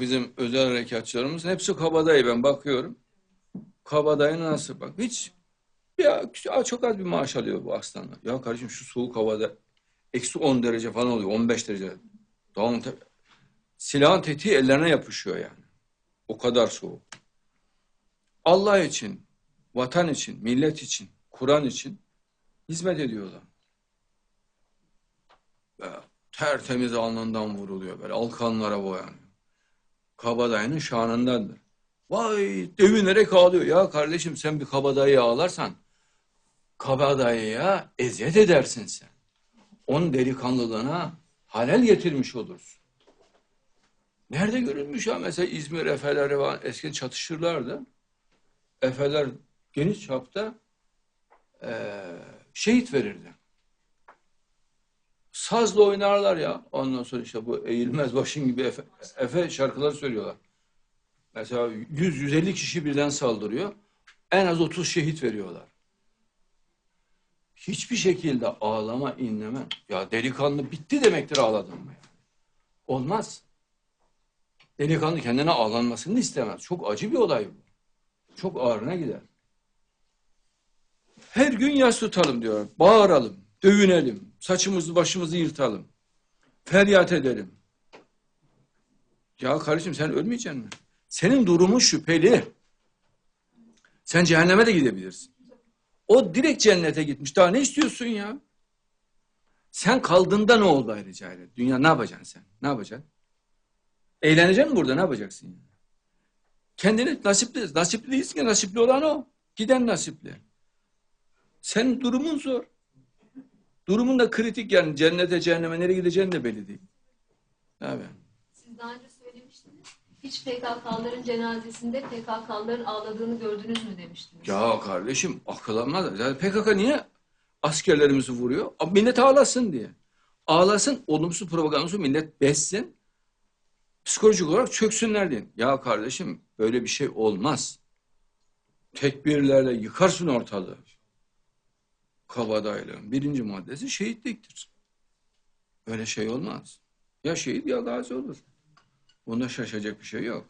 bizim özel harekatçılarımız hepsi kabadayı ben bakıyorum. Kabadayı nasıl bak hiç ya çok az bir maaş alıyor bu aslanlar. Ya kardeşim şu soğuk havada eksi 10 derece falan oluyor 15 derece. Tamam tabii. Silahın tetiği ellerine yapışıyor yani. O kadar soğuk. Allah için, vatan için, millet için, Kur'an için hizmet ediyorlar. Ve tertemiz alnından vuruluyor böyle alkanlara boyanıyor. Kabadayının şanındandır. Vay devinerek ağlıyor. Ya kardeşim sen bir kabadayı ağlarsan kabadayıya eziyet edersin sen. Onun delikanlılığına halel getirmiş olursun. Nerede görülmüş ya? Mesela İzmir Efeleri var. Eskiden çatışırlardı. Efeler geniş çapta eee, şehit verirdi. Sazla oynarlar ya. Ondan sonra işte bu eğilmez başın gibi Efe, Efe şarkıları söylüyorlar. Mesela 100-150 kişi birden saldırıyor. En az 30 şehit veriyorlar. Hiçbir şekilde ağlama, inleme. Ya delikanlı bitti demektir ağladın mı? Olmaz. Delikanlı kendine ağlanmasını istemez. Çok acı bir olay bu. Çok ağrına gider. Her gün yas tutalım diyor. Bağıralım, dövünelim, saçımızı başımızı yırtalım. Feryat edelim. Ya kardeşim sen ölmeyeceksin mi? Senin durumun şüpheli. Sen cehenneme de gidebilirsin. O direkt cennete gitmiş. Daha ne istiyorsun ya? Sen kaldığında ne oldu ayrıca? Dünya ne yapacaksın sen? Ne yapacaksın? Eğleneceksin mi burada? Ne yapacaksın yani? Kendini nasipli, nasipli değilsin ki nasipli olan o. Giden nasipli. Senin durumun zor. Durumun da kritik yani cennete cehenneme nereye gideceğin de belli değil. Abi. Siz daha önce söylemiştiniz. Hiç PKK'ların cenazesinde PKK'ların ağladığını gördünüz mü demiştiniz. Ya kardeşim akıl almaz. Yani PKK niye askerlerimizi vuruyor? Millet ağlasın diye. Ağlasın, olumsuz propagandası millet bessin. Psikolojik olarak çöksünler diye. Ya kardeşim böyle bir şey olmaz. Tekbirlerle yıkarsın ortalığı. Kabadaylığın birinci maddesi şehitliktir. Öyle şey olmaz. Ya şehit ya gazi olur. Bunda şaşacak bir şey yok.